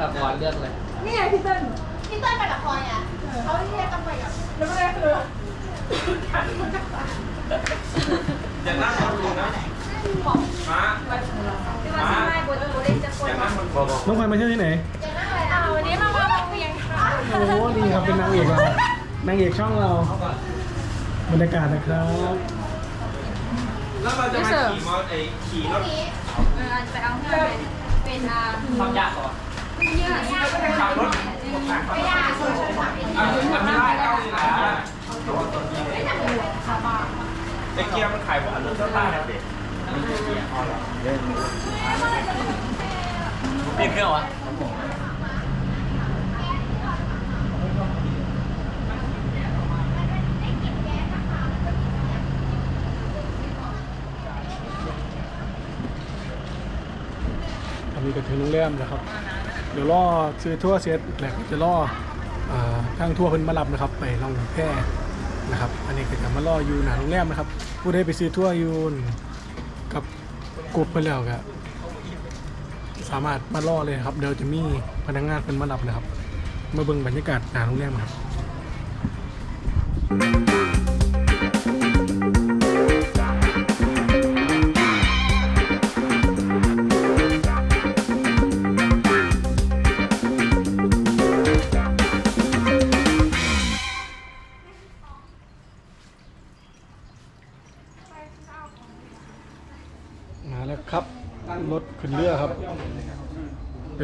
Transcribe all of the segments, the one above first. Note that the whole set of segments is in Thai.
เดี๋ยวนะคะบอลเลือกเลยนี่ไงพี่เติ้ลพี่เต้ยไปกับพลอยอะเขาเรียกกันไปกับแล้วไม่ได้คืออย่างนั้นมันดูนะมาที่ว่าใช่บนบนเล่นจะคนอย่างนั้นมันน้องพลอยมาเที่ยวที่ไหนจะนั่งอะไรอะวันนี้มาว่าเราเพียงค่ะโอ้ดีครับเป็นนางเอกเรานางเอกช่องเรา บรรยากาศนะครับ แล้วเราจะมาขี่มอเตอร์ขี่รถเออไปเอาเงินเป็นอ่า ความยากก่อนเยื่อที่เรา ไปขับรถไม่ได้ส่วมันอะมันไม่ได้ต้องนี่แหละไอ้เกียร์มันขายหวานรถเจ้าตาเนี่ยเด็กเปลี่ยนเครื่องวะอันนี้ก็ถึงโรงแรมนะครับ เดี๋ยวล่อซื้อทั่วเซตแหละจะล่อ่าทางทั่วเพิ่นมารับนะครับไปลองแพนะครับ อันนี้ก็จะมารออยู่หนาโรงแรมนะครับผู้ใดไปซื้อทั่วอยู่กับกลุ่มไปแล้วก็สามารถมาล่อเลยครับ เดี๋ยวจะมีพนักงานเพิ่นมารับนะครับ มาเบิ่งบรรยากาศหนาโรงแรมครับ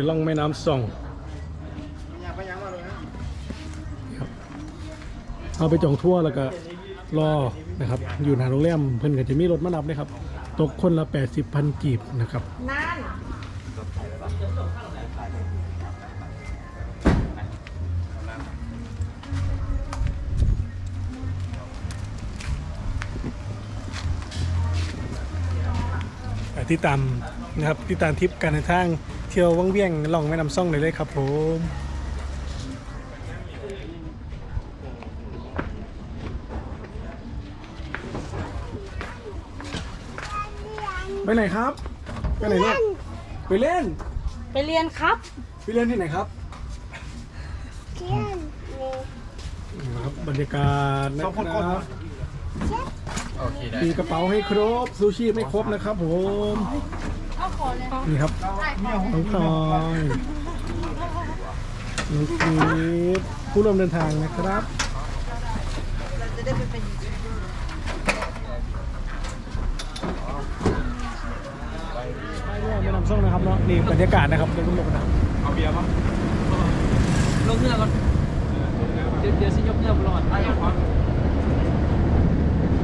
ล่องแม่น้ำส่องครับเอาไปจองทั่วร์แล้วก็รอนะครับ อยู่หน้าโรงแรมเพิ่นก็จะมีรถมารับเลยครับ ตกคนละ 80พันกีบนะครับนั่นอ่าที่ตาม นะครับที่ตามทริปการเดินทางเที่ยววังเวียงล่องแม่น้ำซ่องเลยเลยครับผมไปไหนครับไปไหนลูกไปเล่น ไปเรียนครับไปเล่นที่ไหนครับนี่ครับบรรยากาศนะครับโอเคได้มีกระเป๋าให้ครบซูชิไม่ครบนะครับผมเอาขอเลย นี่ครับน้องพลอยน้องกีฟผู้ร่วมเดินทางนะครับไปด้วยไม่นำส่งนะครับเนาะนี่บรรยากาศนะครับเดี๋ยวคุณผู้ชมนะครับเอาเบียร์มั้งลงเครื่องก่อนเดี๋ยวเดี๋ยวสิยกเครื่องรอดไอ้ยังพอ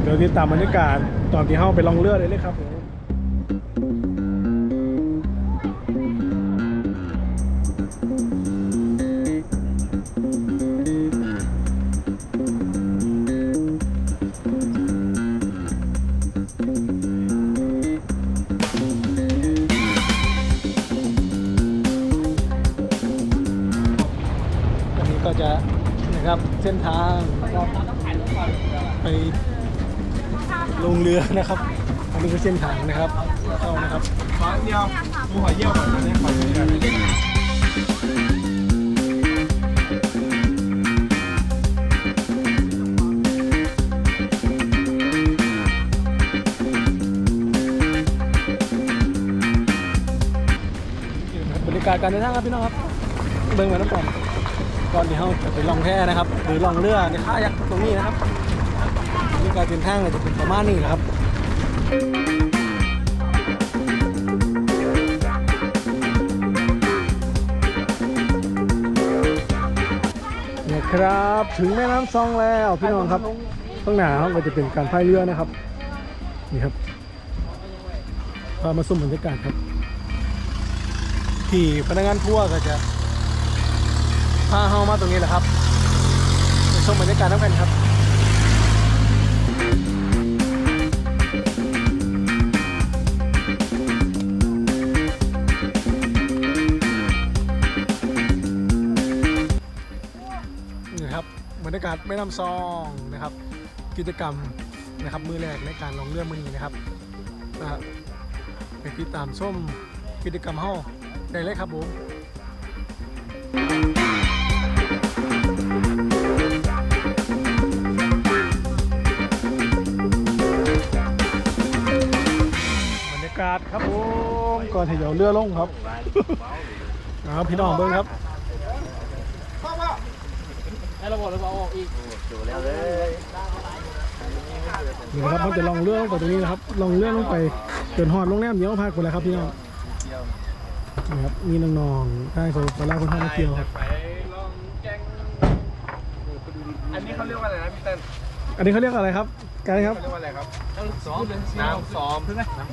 เดี๋ยวติดตามบรรยากาศตอนที่เข้าไปลองเรือเลยเลยครับผม ก็จะนะครับเส้นทางไปลงเรือนะครับอันนี้คือเส้นทางนะครับเข้านะครับครั้งเดียวกูขอเยี่ยวก่อนนะเนี่ยขอเยี่ยวบรรยากาศการเดินทางครับพี่น้องครับเบิ่งมาน้ำก่อน ก่อนที่เราจะไปล่องแพนะครับ หรือล่องเรือในค่ายักษ์ตรงนี้นะครับบรรยากาศเดินทางจะเป็นประมาณนี้นะครับ เนี่ยครับถึงแม่น้ำซองแล้วพี่น้องครับข้างหน้าเขาก็จะเป็นการพายเรือนะครับนี่ครับพามาชมบรรยากาศครับ ที่พนักงานทัวก็จะ พาเฮามาตรงนี้แหละครับไปชมบรรยากาศน้ำกันครับนี่ครับบรรยากาศแม่น้ำซองนะครับ กิจกรรมนะครับ มือแรกในการลองเรือมือนี้นะครับไปติดตามส้มกิจกรรมเฮาได้เลยครับผมบร ครับผมก่อนที่จะเอาเรือลงครับครับพี่น้องเบิ้งครับให้เราบอกเลยว่าเอาออกอีกนี่นะครับเขาจะลองเรือลงไปตรงนี้นะครับลองเรือลงไปจนหอดโรงแรมเดี๋ยวพักคนแล้วครับพี่น้องนะครับมีน้องๆได้โซฟาร่าคนท่ามาเที่ยวครับอันนี้เขาเรียกว่าอะไรนะพี่เต้นอันนี้เขาเรียกอะไรครับไกด์ครับเรียกว่าอะไรครับ น้ำซ้อม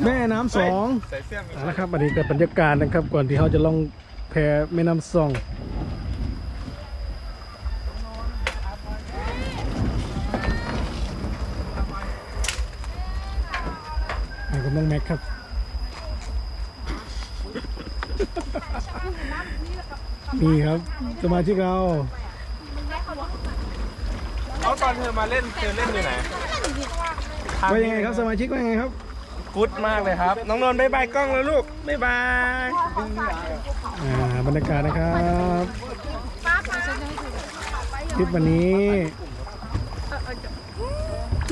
แม่น้ำสองใส่เสื้อมีเอาละครับอันนี้เป็นบรรยากาศนะครับก่อนที่เขาจะลองแพแม่น้ำสองนี่ก็น้องแม็กครับนี่ครับสมาชิกเราเอาตอนเธอมาเล่นเธอเล่นอยู่ไหน ว่ายังไงครับสมาชิกว่ายังไงครับกุ๊ดมากเลยครับ น้องนนท์บายบายกล้องแล้วลูกบายบายอ่าบรรยากาศนะครับคลิปวันนี้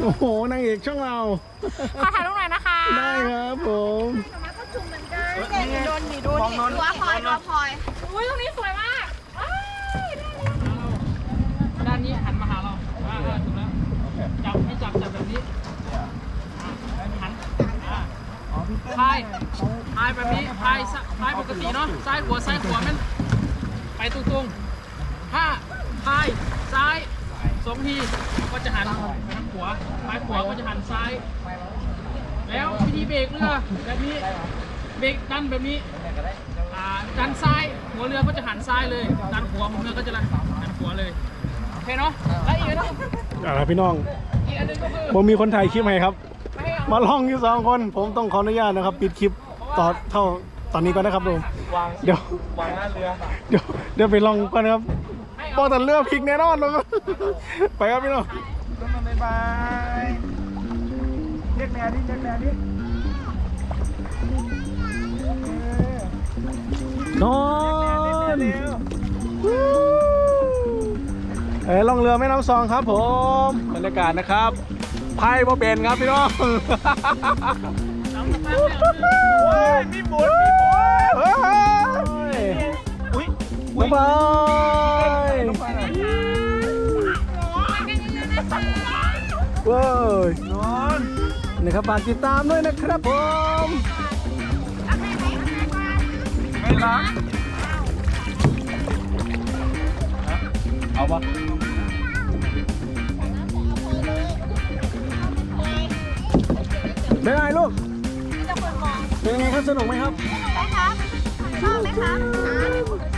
โอ้โหนางเอกช่องเรา ขอถ่ายรูปหน่อยนะคะได้ครับผมนี่โดนนี่ดูนี่ตัวพลอยตัวพลอยอุ้ยตรงนี้สวยมากอ้ายด้านนี้หันมาหาเราอ่าอ่าถูกแล้วจับให้จับจับแบบนี้อ่าหันอ่า พายพายแบบนี้พายซะพายปกติเนาะซ้ายหัวซ้ายหัวมันไปตรงๆถ้าพายซ้ายสองทีก็จะหันไปทางขวาพายขวาก็จะหันซ้าย แล้ววิธีเบรกเรือแบบนี้เบรกดันแบบนี้อ่าดันซ้ายหัวเรือก็จะหันซ้ายเลยดันขวาหัวเรือก็จะหันขวาเลยโอเคเนาะแล้วอีกอันหนึงเอาละพี่น้องอีกอันหนึงก็คือผมมีคนถ่ายคลิปให้ครับไม่ให้เอามาลองอยู่สองคน ผมต้องขออนุญาตนะครับ ปิดคลิปต่อเท่าตอนนี้ก่อนนะครับผมวางเดี๋ยววางหน้าเรือเดี๋ยวเดี๋ยวไปลองก่อนนะครับให้ป้อเอางแต่เรือพลิกแน่นอนเลยไปครับพี่น้องน้องนนท์บายบายเรียกแม่ดิเรียกแม่ดินอนเร็วเอ้ยลองเรือแม่น้ำซองครับผมบรรยากาศนะครับ ไพ่บ่เป็นครับพี่น้องโอ้ยมีหมุนมีหมุนเฮ้ยอุ้ยบ๊ายบายน้องไหนเว้ยนอนนะครับฝากติดตามด้วยนะครับผมไม่รักเอาปะ เป็นไงลูกเป็นไงครับสนุกไหมครับชอบไหมคะ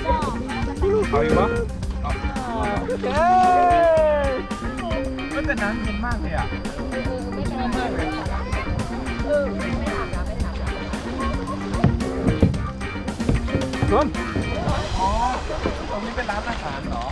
ชอบเอาอีกปะเอ้ยเฮ้ยแต่น้ำเย็นมากเลยอะนนท์อ๋อ ตรงนี้เป็นร้านอาหารเหรอ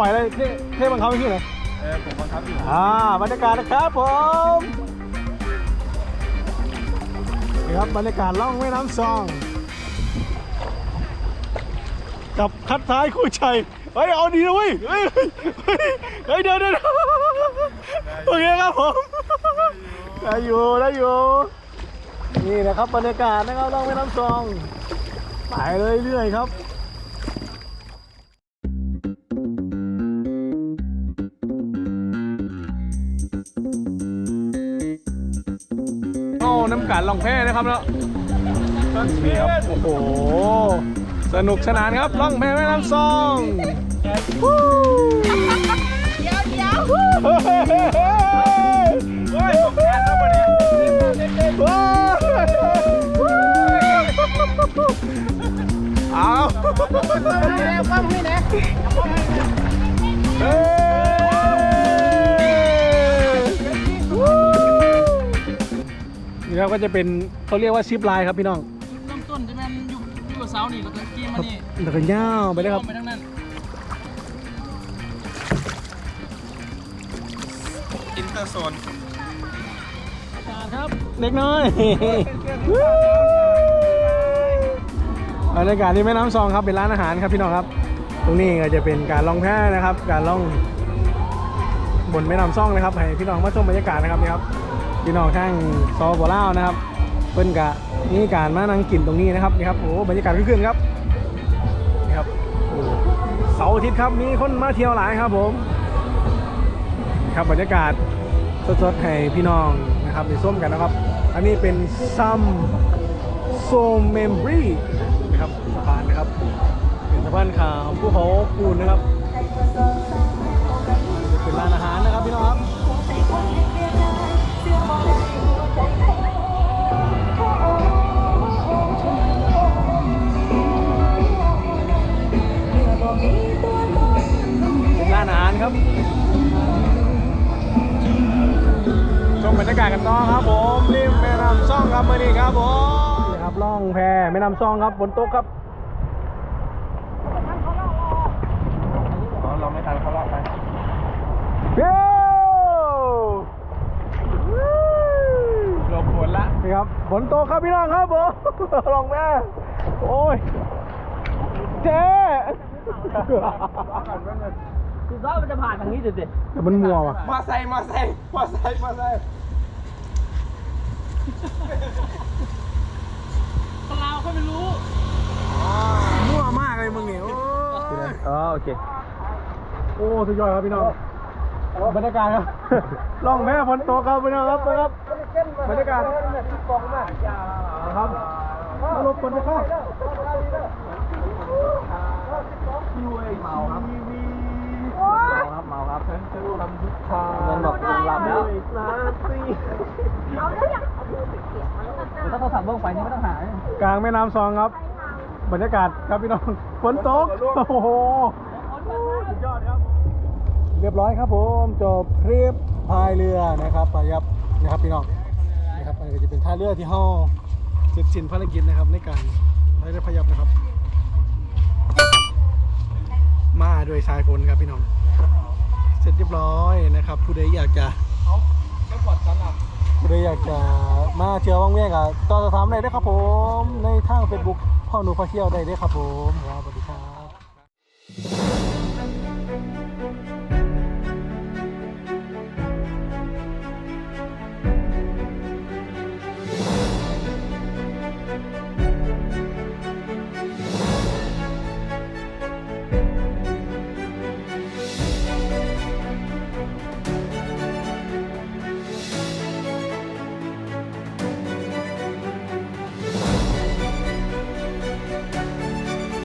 ปล่อยอะไรเท่เท่บังคับไปที่ไหนเออผมบังคับอยู่อ่าบรรยากาศนะครับผมนี่ครับบรรยากาศล่องแม่น้ำซอง กับคัดท้ายคู่ชัยเฮ้ยเอาดีนะเว้ยเฮ้ยเฮ้ยเฮ้ยเฮ้ยเดี๋ยวเดี๋ยวเดี๋ยวโอเคครับผมได้อยู่ได้อยู่นี่นะครับบรรยากาศนะครับล่องแม่น้ำซองไปเลยเรื่อยๆครับ น้ำกัดลองแพ้นะครับแล้วนี่ครับโอ้โหสนุกสนานครับล่องแพแม่น้ำซองเดี๋ยวเดี๋ยวโอ้ยสงกรารแล้ววันนี้เอาแล้วฟังพี่นะเฮ้ย นี่ครับก็จะเป็นเขาเรียกว่าซิปไลน์ครับพี่น้องเริ่มต้นจะเป็นอยู่อยู่กับเสานี่แล้วก็กี้มานี่แล้วก็ย่าวไปเลยครับไปทั้งนั้นอินเตอร์โซนครับเล็กน้อย บรรยากาศที่แม่น้ำซองครับเป็นร้านอาหารครับพี่น้องครับ ตรงนี้ก็จะเป็นการล่องแพนะครับ การล่องบนแม่น้ำซองนะครับให้พี่น้องมาชมบรรยากาศนะครับนี่ครับ พี่น้องข้างซอบัวล่าวนะครับ เพิ่นกะนี่การมานั่งกินตรงนี้นะครับนี่ครับโอ้บรรยากาศขึ้นครับนี่ครับโอ้เสาร์อาทิตย์ครับมีคนมาเที่ยวหลายครับผมครับบรรยากาศสดๆให้พี่น้องนะครับไปส้มกันนะครับ อันนี้เป็นซัมโซเมมบรีนะครับสะพานนะครับเป็นสะพานขาวภูเขาปูนนะครับเป็นร้านอาหารนะครับพี่น้องครับ ครับชมบรรยากาศกันต่อครับผมริมแม่น้ำซ่องครับมื่อนี้ครับผมนี่ครับล่องแพแม่น้ำซ่องครับฝนตกครับเราไม่ทันเขาลอกไปเย้หลบฝนละนี่ครับฝนตกครับพี่น้องครับผมลองแม่โอ้ยเจ๊ คือซ้อมันจะผ่านทางนี้สิแต่มันมัวว่ะมาใส่มาใส่มาใส่มาใส่คนลาวเขาไม่รู้มั่วมากเลยมึงเนี่ยโอ้ยอ๋อโอเค โอ้สุดยอดครับพี่น้องบรรยากาศครับล่องแพฝนตกครับพี่น้องครับนะครับบรรยากาศครับมาลบฝนจะเข้าเมาครับเมา ครับเมาครับฉันจะทำทุกทางเงินบอกลงลำแล้วนาซียงมาแล้วกันถ้าโทรศัพท์เบิ้งไฟนี่ไม่ต้องหากลางแม่น้ำซองครับ บรรยากาศครับพี่น้องฝนตกโอ้โหสุดยอดครับเรียบร้อยครับผมจบคลิปพายเรือนะครับไปครับนะครับพี่น้องนะครับอันนี้จะเป็นท่าเรือที่ห้าเสร็จสิ้นภารกิจนะครับในการไล่เรือพยับนะครับ มาด้วยสายฝนครับพี่น้อง เสร็จเรียบร้อยนะครับ ผู้ใดอยากจะไม่ปลอสำหรับผู้ใดอยากจะมาเที่อวว่างเวียกอะต่อสถามได้เด้อครับผม ในทางเฟซบุ๊กพ่อหนูพาเที่ยวได้เด้อครับผมครับสวัสดีครับ